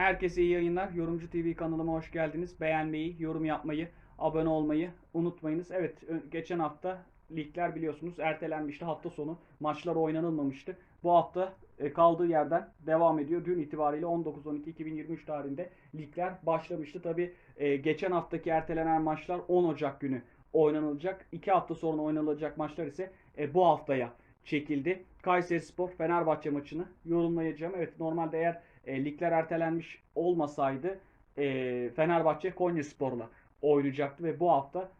Herkese iyi yayınlar. Yorumcu TV kanalıma hoş geldiniz. Beğenmeyi, yorum yapmayı, abone olmayı unutmayınız. Evet, geçen hafta ligler biliyorsunuz ertelenmişti. Hafta sonu maçlar oynanılmamıştı. Bu hafta e, kaldığı yerden devam ediyor. Dün itibariyle 19-12-2023 tarihinde ligler başlamıştı. Tabi geçen haftaki ertelenen maçlar 10 Ocak günü oynanılacak. 2 hafta sonra oynanılacak maçlar ise e, bu haftaya çekildi. Kayserispor Fenerbahçe maçını yorumlayacağım. Evet normalde eğer e, ligler ertelenmiş olmasaydı e, Fenerbahçe Konyaspor'la oynayacaktı ve bu hafta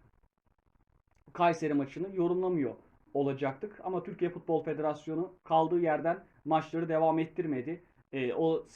Kayseri maçını yorumlamıyor olacaktık. Ama Türkiye Futbol Federasyonu kaldığı yerden maçları devam ettirmedi. E, o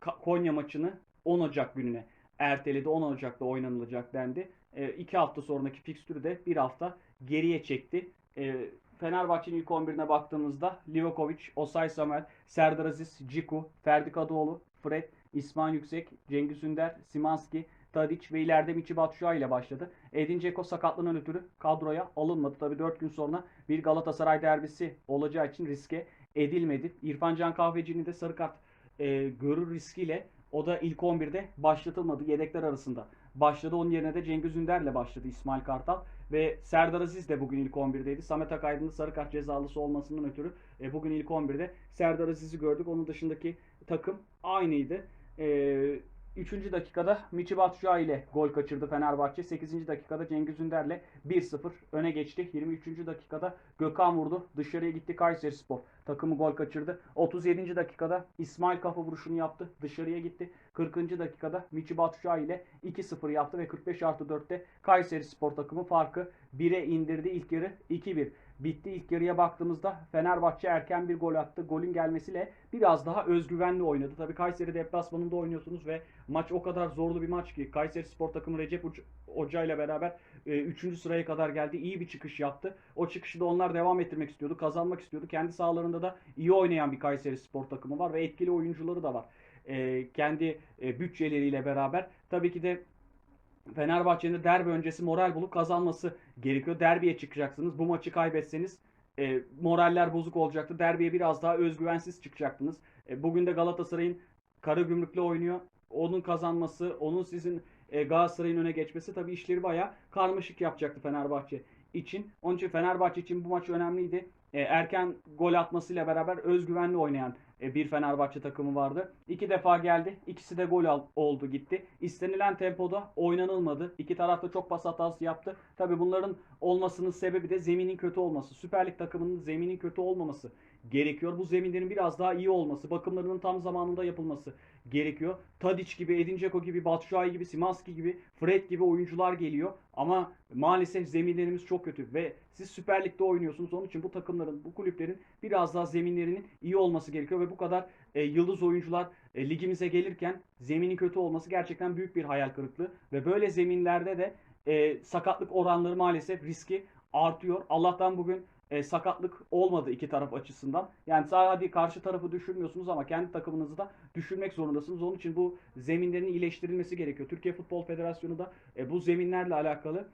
Konya maçını 10 Ocak gününe erteledi. 10 Ocak'ta oynanılacak dendi. E, iki hafta sonraki fikstürü de bir hafta geriye çekti. E, Fenerbahçe'nin ilk 11'ine baktığımızda Livakovic, Osay Samuel, Serdar Aziz, Ciku, Ferdi Kadıoğlu, Fred, İsmail Yüksek, Cengiz Ünder, Simanski, Tadic ve ileride Michi Batshuayi ile başladı. Edin Dzeko sakatlığından ötürü kadroya alınmadı. Tabii 4 gün sonra bir Galatasaray derbisi olacağı için riske edilmedi. İrfan Can Kahveci'nin de sarı kart e, görür riskiyle o da ilk 11'de başlatılmadı. Yedekler arasında başladı. Onun yerine de Cengiz Ünder'le başladı İsmail Kartal. Ve Serdar Aziz de bugün ilk 11'deydi. Samet Akaydın'ın sarı kart cezalısı olmasından ötürü e, bugün ilk 11'de Serdar Aziz'i gördük. Onun dışındaki takım aynıydı. E, 3. dakikada Michi Batshuayi ile gol kaçırdı Fenerbahçe. 8. dakikada Cengiz Ünder'le 1-0 öne geçti. 23. dakikada Gökhan vurdu. Dışarıya gitti Kayserispor. Takımı gol kaçırdı. 37. dakikada İsmail kafa vuruşunu yaptı. Dışarıya gitti. 40. dakikada Michi Batshuayi ile 2-0 yaptı ve 45 artı 4'te Kayserispor takımı farkı 1'e indirdi. İlk yarı 2-1 bitti. İlk yarıya baktığımızda Fenerbahçe erken bir gol attı. Golün gelmesiyle biraz daha özgüvenli oynadı. Tabii Kayseri deplasmanında oynuyorsunuz ve maç o kadar zorlu bir maç ki Kayseri Spor takımı Recep Hoca- ile beraber 3. sıraya kadar geldi. İyi bir çıkış yaptı. O çıkışı da onlar devam ettirmek istiyordu. Kazanmak istiyordu. Kendi sahalarında da iyi oynayan bir Kayseri Spor takımı var ve etkili oyuncuları da var. E, kendi e, bütçeleriyle beraber. Tabii ki de Fenerbahçe'nin de derbi öncesi moral bulup kazanması gerekiyor. Derbiye çıkacaksınız. Bu maçı kaybetseniz e, moraller bozuk olacaktı. Derbiye biraz daha özgüvensiz çıkacaktınız. E, bugün de Galatasaray'ın Karagümrük'le oynuyor. Onun kazanması, onun sizin e, Galatasaray'ın öne geçmesi tabii işleri bayağı karmaşık yapacaktı Fenerbahçe için. Onun için Fenerbahçe için bu maç önemliydi. E, erken gol atmasıyla beraber özgüvenli oynayan e, bir Fenerbahçe takımı vardı. İki defa geldi. İkisi de gol al- oldu gitti. İstenilen tempoda oynanılmadı. İki tarafta çok pas hatası yaptı. Tabii bunların olmasının sebebi de zeminin kötü olması. Süper Lig takımının zeminin kötü olmaması gerekiyor. Bu zeminlerin biraz daha iyi olması, bakımlarının tam zamanında yapılması gerekiyor. Tadic gibi, Edin Dzeko gibi, Batshuayi gibi, Simanski gibi, Fred gibi oyuncular geliyor. Ama maalesef zeminlerimiz çok kötü ve siz Süper Lig'de oynuyorsunuz. Onun için bu takımların, bu kulüplerin biraz daha zeminlerinin iyi olması gerekiyor ve bu kadar e, yıldız oyuncular e, ligimize gelirken zeminin kötü olması gerçekten büyük bir hayal kırıklığı ve böyle zeminlerde de e, sakatlık oranları maalesef riski artıyor. Allah'tan bugün e, sakatlık olmadı iki taraf açısından. Yani sadece karşı tarafı düşürmüyorsunuz ama kendi takımınızı da düşürmek zorundasınız. Onun için bu zeminlerin iyileştirilmesi gerekiyor. Türkiye Futbol Federasyonu da e, bu zeminlerle alakalı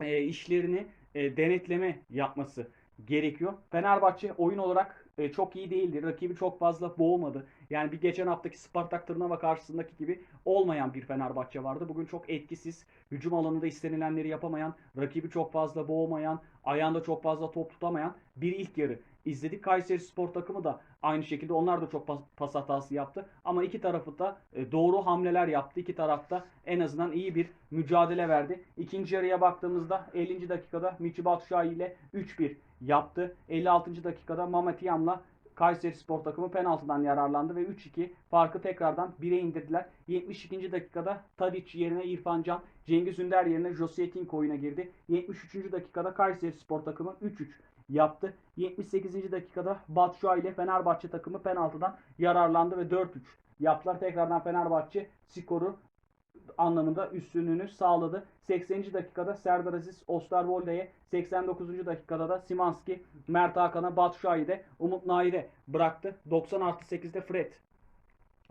e, işlerini e, denetleme yapması gerekiyor. Fenerbahçe oyun olarak e, çok iyi değildi. Rakibi çok fazla boğmadı. Yani bir geçen haftaki Spartak Tırnava karşısındaki gibi olmayan bir Fenerbahçe vardı. Bugün çok etkisiz, hücum alanında istenilenleri yapamayan, rakibi çok fazla boğmayan, ayağında çok fazla top tutamayan bir ilk yarı izledik. Kayseri Spor takımı da aynı şekilde onlar da çok pas, pas hatası yaptı. Ama iki tarafı da e, doğru hamleler yaptı. İki tarafta en azından iyi bir mücadele verdi. İkinci yarıya baktığımızda 50. dakikada Michi Batshuayi ile 3-1 yaptı. 56. dakikada Mamet Yam'la Kayseri Spor takımı penaltıdan yararlandı ve 3-2 farkı tekrardan 1'e indirdiler. 72. dakikada Tadic yerine İrfan Can, Cengiz Ünder yerine Jose King oyuna girdi. 73. dakikada Kayseri Spor takımı 3-3 yaptı. 78. dakikada Batshuayi ile Fenerbahçe takımı penaltıdan yararlandı ve 4-3 yaptılar. Tekrardan Fenerbahçe skoru anlamında üstünlüğünü sağladı. 80. dakikada Serdar Aziz Osterwolde'ye, 89. dakikada da Simanski, Mert Hakan'a, Batshuayi'de, Umut Nahir'e bıraktı. 90 artı 8'de Fred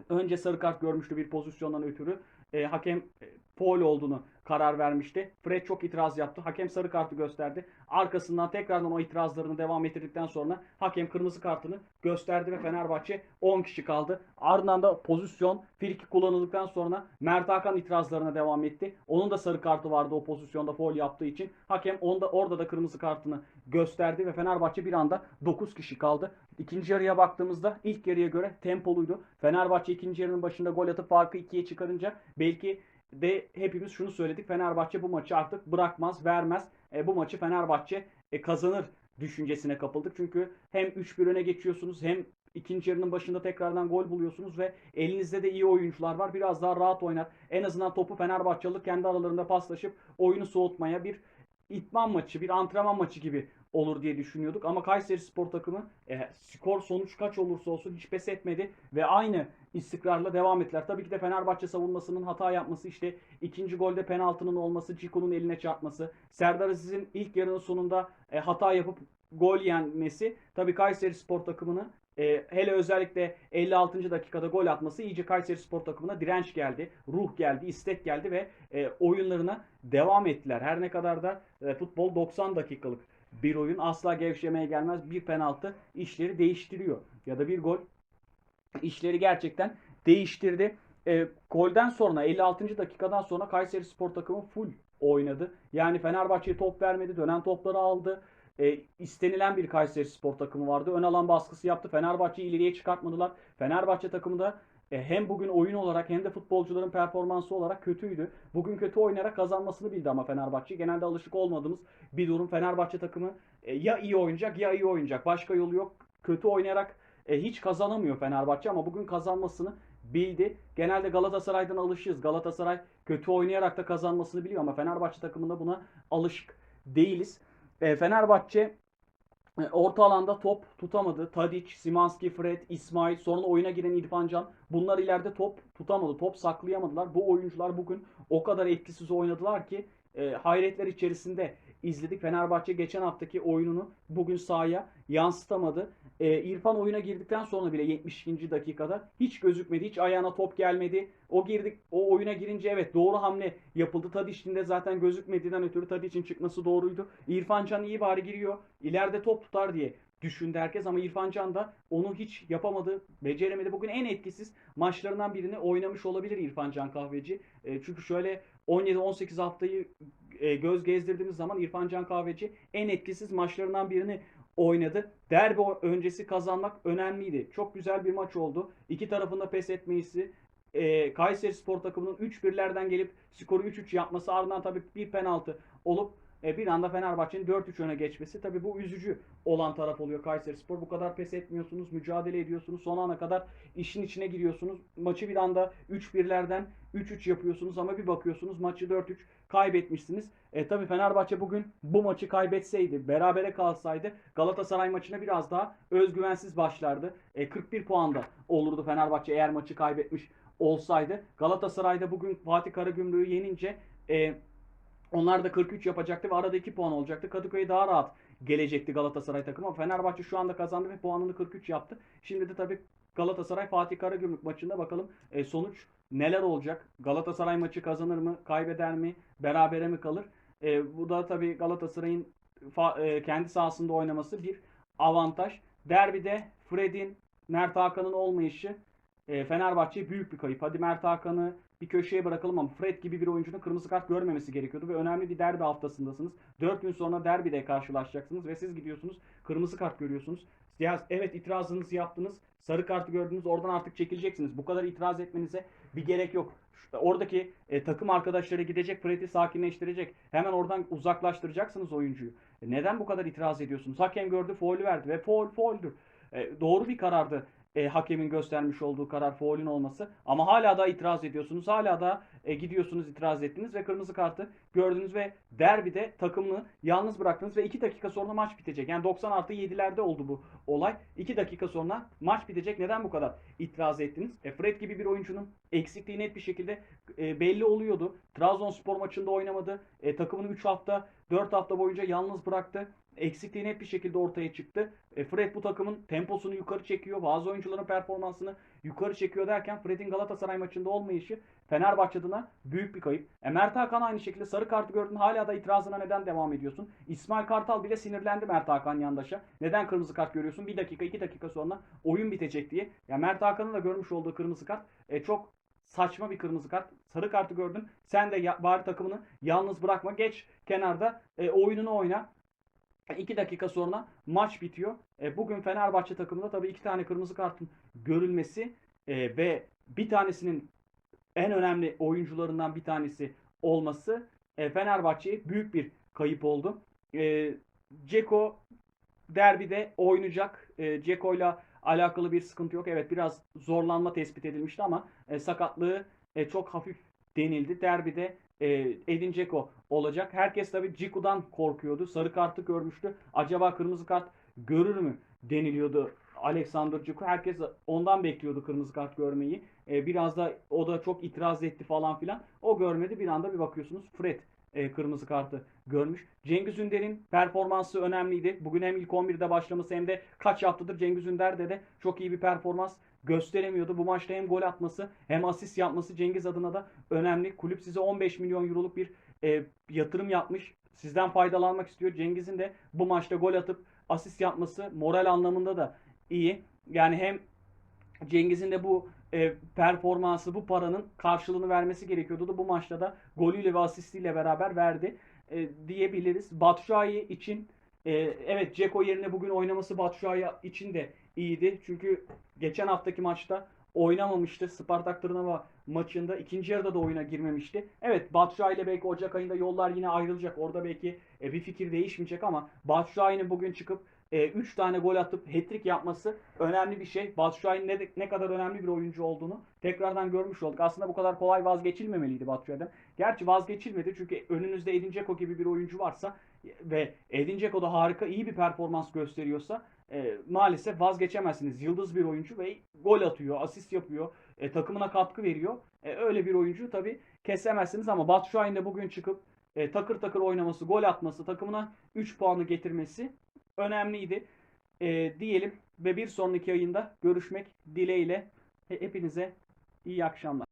önce sarı kart görmüştü bir pozisyondan ötürü. E, hakem e, foul olduğunu karar vermişti. Fred çok itiraz yaptı. Hakem sarı kartı gösterdi. Arkasından tekrardan o itirazlarını devam ettirdikten sonra hakem kırmızı kartını gösterdi ve Fenerbahçe 10 kişi kaldı. Ardından da pozisyon friki kullanıldıktan sonra Mert Hakan itirazlarına devam etti. Onun da sarı kartı vardı o pozisyonda foul yaptığı için. Hakem onda orada da kırmızı kartını gösterdi ve Fenerbahçe bir anda 9 kişi kaldı. İkinci yarıya baktığımızda ilk yarıya göre tempoluydu. Fenerbahçe ikinci yarının başında gol atıp farkı ikiye çıkarınca belki de hepimiz şunu söyledik. Fenerbahçe bu maçı artık bırakmaz, vermez. E, bu maçı Fenerbahçe e, kazanır düşüncesine kapıldık. Çünkü hem 3-1 öne geçiyorsunuz hem ikinci yarının başında tekrardan gol buluyorsunuz ve elinizde de iyi oyuncular var. Biraz daha rahat oynar. En azından topu Fenerbahçeli kendi aralarında paslaşıp oyunu soğutmaya bir itman maçı, bir antrenman maçı gibi olur diye düşünüyorduk. Ama Kayseri Spor takımı e, skor sonuç kaç olursa olsun hiç pes etmedi ve aynı istikrarla devam ettiler. Tabii ki de Fenerbahçe savunmasının hata yapması işte ikinci golde penaltının olması, Ciku'nun eline çarpması, Serdar Aziz'in ilk yarının sonunda e, hata yapıp gol yenmesi tabii Kayseri Spor takımını e, hele özellikle 56. dakikada gol atması iyice Kayseri Spor takımına direnç geldi, ruh geldi, istek geldi ve e, oyunlarına devam ettiler. Her ne kadar da e, futbol 90 dakikalık bir oyun asla gevşemeye gelmez. Bir penaltı işleri değiştiriyor ya da bir gol işleri gerçekten değiştirdi. E, golden sonra 56. dakikadan sonra Kayseri Spor takımı full oynadı. Yani Fenerbahçe'ye top vermedi, dönen topları aldı. E, istenilen bir Kayseri Spor takımı vardı. Ön alan baskısı yaptı. Fenerbahçe'yi ileriye çıkartmadılar. Fenerbahçe takımı da e, hem bugün oyun olarak hem de futbolcuların performansı olarak kötüydü. Bugün kötü oynayarak kazanmasını bildi ama Fenerbahçe. Genelde alışık olmadığımız bir durum. Fenerbahçe takımı e, ya iyi oynayacak ya iyi oynayacak. Başka yolu yok. Kötü oynayarak e, hiç kazanamıyor Fenerbahçe ama bugün kazanmasını bildi. Genelde Galatasaray'dan alışığız. Galatasaray kötü oynayarak da kazanmasını biliyor ama Fenerbahçe takımında buna alışık değiliz. E, Fenerbahçe e, orta alanda top tutamadı. Tadic, Simanski, Fred, İsmail, sonra oyuna giren İrfan Can. Bunlar ileride top tutamadı. Top saklayamadılar. Bu oyuncular bugün o kadar etkisiz oynadılar ki e, hayretler içerisinde izledik. Fenerbahçe geçen haftaki oyununu bugün sahaya yansıtamadı. E, İrfan oyuna girdikten sonra bile 72. dakikada hiç gözükmedi. Hiç ayağına top gelmedi. O girdik o oyuna girince evet doğru hamle yapıldı. Tadic'in de zaten gözükmediğinden ötürü Tadic'in çıkması doğruydu. İrfan Can iyi bari giriyor. İleride top tutar diye düşündü herkes ama İrfan Can da onu hiç yapamadı, beceremedi. Bugün en etkisiz maçlarından birini oynamış olabilir İrfan Can Kahveci. E, çünkü şöyle 17-18 haftayı e, göz gezdirdiğimiz zaman İrfan Can Kahveci en etkisiz maçlarından birini oynadı. Derbi öncesi kazanmak önemliydi. Çok güzel bir maç oldu. İki tarafında pes etmeyisi, e, Kayseri Spor takımının 3-1'lerden gelip skoru 3-3 yapması ardından tabii bir penaltı olup e, bir anda Fenerbahçe'nin 4-3 öne geçmesi. Tabii bu üzücü olan taraf oluyor Kayseri Spor. Bu kadar pes etmiyorsunuz, mücadele ediyorsunuz. Son ana kadar işin içine giriyorsunuz. Maçı bir anda 3-1'lerden 3-3 yapıyorsunuz ama bir bakıyorsunuz maçı 4-3 kaybetmişsiniz. E tabi Fenerbahçe bugün bu maçı kaybetseydi, berabere kalsaydı Galatasaray maçına biraz daha özgüvensiz başlardı. E 41 puanda olurdu Fenerbahçe eğer maçı kaybetmiş olsaydı. Galatasaray'da bugün Fatih Karagümrük'ü yenince e, onlar da 43 yapacaktı ve arada 2 puan olacaktı. Kadıköy'e daha rahat gelecekti Galatasaray takımı. Fenerbahçe şu anda kazandı ve puanını 43 yaptı. Şimdi de tabii Galatasaray Fatih Karagümrük maçında bakalım e, sonuç neler olacak? Galatasaray maçı kazanır mı? Kaybeder mi? Berabere mi kalır? E, bu da tabii Galatasaray'ın e, kendi sahasında oynaması bir avantaj. Derbide Fred'in, Mert Hakan'ın olmayışı e, Fenerbahçe büyük bir kayıp. Hadi Mert Hakan'ı bir köşeye bırakalım ama Fred gibi bir oyuncunun kırmızı kart görmemesi gerekiyordu ve önemli bir derbi haftasındasınız. 4 gün sonra derbide karşılaşacaksınız ve siz gidiyorsunuz kırmızı kart görüyorsunuz. Ya evet itirazınızı yaptınız. Sarı kartı gördünüz oradan artık çekileceksiniz. Bu kadar itiraz etmenize bir gerek yok. Oradaki e, takım arkadaşları gidecek, Fred'i sakinleştirecek. Hemen oradan uzaklaştıracaksınız oyuncuyu. E, neden bu kadar itiraz ediyorsunuz? Hakem gördü, foul verdi ve foul fauldür. E, doğru bir karardı e, hakemin göstermiş olduğu karar faulün olması. Ama hala da itiraz ediyorsunuz. Hala da e, gidiyorsunuz itiraz ettiniz ve kırmızı kartı gördünüz ve derbide takımını yalnız bıraktınız ve 2 dakika sonra maç bitecek. Yani 90 artı 7'lerde oldu bu olay. 2 dakika sonra maç bitecek. Neden bu kadar itiraz ettiniz? E, Fred gibi bir oyuncunun eksikliği net bir şekilde e, belli oluyordu. Trabzonspor maçında oynamadı. E, takımını 3 hafta 4 hafta boyunca yalnız bıraktı. Eksikliği net bir şekilde ortaya çıktı. E, Fred bu takımın temposunu yukarı çekiyor. Bazı oyuncuların performansını yukarı çekiyor derken Fred'in Galatasaray maçında olmayışı Fenerbahçe adına büyük bir kayıp. E, Mert Hakan aynı şekilde sarı kartı gördün hala da itirazına neden devam ediyorsun? İsmail Kartal bile sinirlendi Mert Hakan yandaşa. Neden kırmızı kart görüyorsun? Bir dakika iki dakika sonra oyun bitecek diye. Ya Mert Hakan'ın da görmüş olduğu kırmızı kart e, çok saçma bir kırmızı kart. Sarı kartı gördün. Sen de ya, bari takımını yalnız bırakma. Geç kenarda e, oyununu oyna. 2 dakika sonra maç bitiyor. E, bugün Fenerbahçe takımında tabii iki tane kırmızı kartın görülmesi e, ve bir tanesinin en önemli oyuncularından bir tanesi olması e, Fenerbahçe'ye büyük bir kayıp oldu. E, Ceko derbide oynayacak. E, Ceko'yla alakalı bir sıkıntı yok. Evet biraz zorlanma tespit edilmişti ama e, sakatlığı e, çok hafif denildi. Derbide e, Edin Dzeko olacak. Herkes tabii Dziko'dan korkuyordu. Sarı kartı görmüştü. Acaba kırmızı kart görür mü deniliyordu Alexander Dzeko. Herkes ondan bekliyordu kırmızı kart görmeyi. E, biraz da o da çok itiraz etti falan filan. O görmedi. Bir anda bir bakıyorsunuz Fred e, kırmızı kartı görmüş. Cengiz Ünder'in performansı önemliydi. Bugün hem ilk 11'de başlaması hem de kaç haftadır Cengiz Ünder'de de çok iyi bir performans gösteremiyordu. Bu maçta hem gol atması hem asist yapması Cengiz adına da önemli. Kulüp size 15 milyon euroluk bir e, yatırım yapmış. Sizden faydalanmak istiyor. Cengiz'in de bu maçta gol atıp asist yapması moral anlamında da iyi. Yani hem Cengiz'in de bu e, performansı, bu paranın karşılığını vermesi gerekiyordu da bu maçta da golüyle ve asistiyle beraber verdi e, diyebiliriz. Batshuayi için e, evet Ceko yerine bugün oynaması Batshuayi için de iyiydi. Çünkü geçen haftaki maçta oynamamıştı. Spartak Tırnava maçında ikinci yarıda da oyuna girmemişti. Evet Batshuayi ile belki Ocak ayında yollar yine ayrılacak. Orada belki e, bir fikir değişmeyecek ama Batshuayi'nin bugün çıkıp 3 tane gol atıp hat-trick yapması önemli bir şey. Batshuayi'nin ne, ne kadar önemli bir oyuncu olduğunu tekrardan görmüş olduk. Aslında bu kadar kolay vazgeçilmemeliydi Batshuayi'den. Gerçi vazgeçilmedi çünkü önünüzde Edin Dzeko gibi bir oyuncu varsa ve Edin Dzeko da harika iyi bir performans gösteriyorsa e, maalesef vazgeçemezsiniz. Yıldız bir oyuncu ve gol atıyor, asist yapıyor, e, takımına katkı veriyor. E, öyle bir oyuncu tabi kesemezsiniz ama Batshuayi'nin de bugün çıkıp e, takır takır oynaması, gol atması, takımına 3 puanı getirmesi önemliydi e, diyelim ve bir sonraki yayında görüşmek dileğiyle hepinize iyi akşamlar.